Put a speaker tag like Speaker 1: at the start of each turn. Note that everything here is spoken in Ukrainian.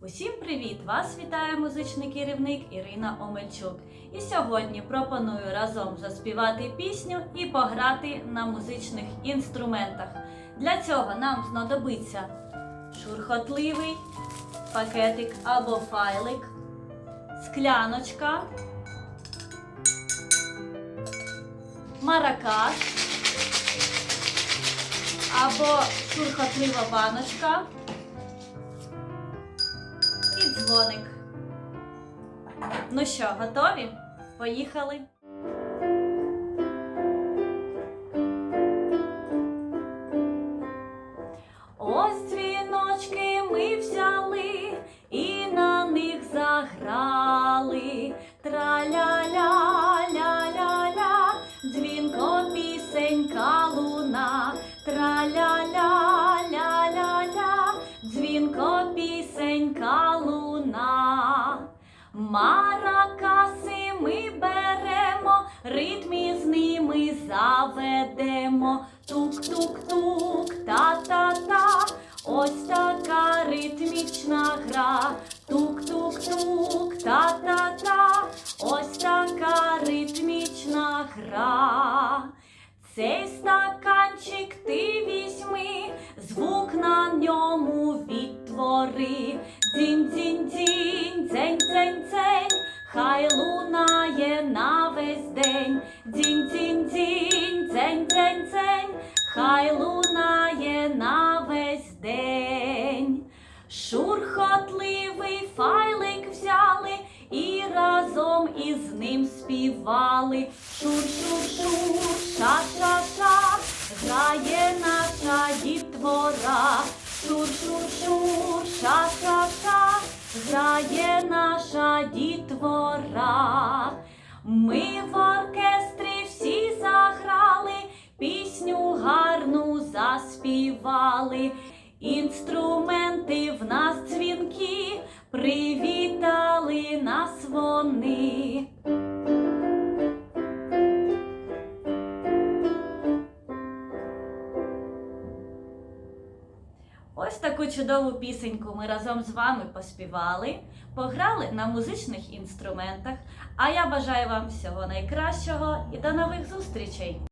Speaker 1: Усім привіт! Вас вітає музичний керівник Ірина Омельчук. І сьогодні пропоную разом заспівати пісню і пограти на музичних інструментах. Для цього нам знадобиться шурхотливий пакетик або файлик, скляночка, маракас або шурхотлива баночка і дзвоник. Ну що, готові? Поїхали! Ось дзвіночки ми взяли і на них заграли. Траля-ля-ля-ля-ля, дзвінко пісенька луна. Траля-ля-ля-ля-ля, дзвінко пісенька. Маракаси ми беремо, ритмі з ними заведемо. Тук-тук-тук, та-та-та, ось така ритмічна гра. Тук-тук-тук, та-та-та, ось така ритмічна гра. Цей стаканчик ти візьми, звук на ньому відтвори. Дзінь-дзінь-дзінь, дзень-дзень-дзень, хай лунає на весь день. Дзінь-дзінь-дзінь, дзень-дзень-дзень, хай лунає на весь день. Шурхотливий файлик взяли і разом із ним співали. Шур-шур-шур, ша-ша-ша, грає наша дітвора. Шур-шур-шур, ша-ша-ша, грає наша дітвора. Ми в оркестрі всі заграли, пісню гарну заспівали. Інструменти в нас дзвінки, привітали нас вони. Ось таку чудову пісеньку ми разом з вами поспівали, пограли на музичних інструментах. А я бажаю вам всього найкращого і до нових зустрічей!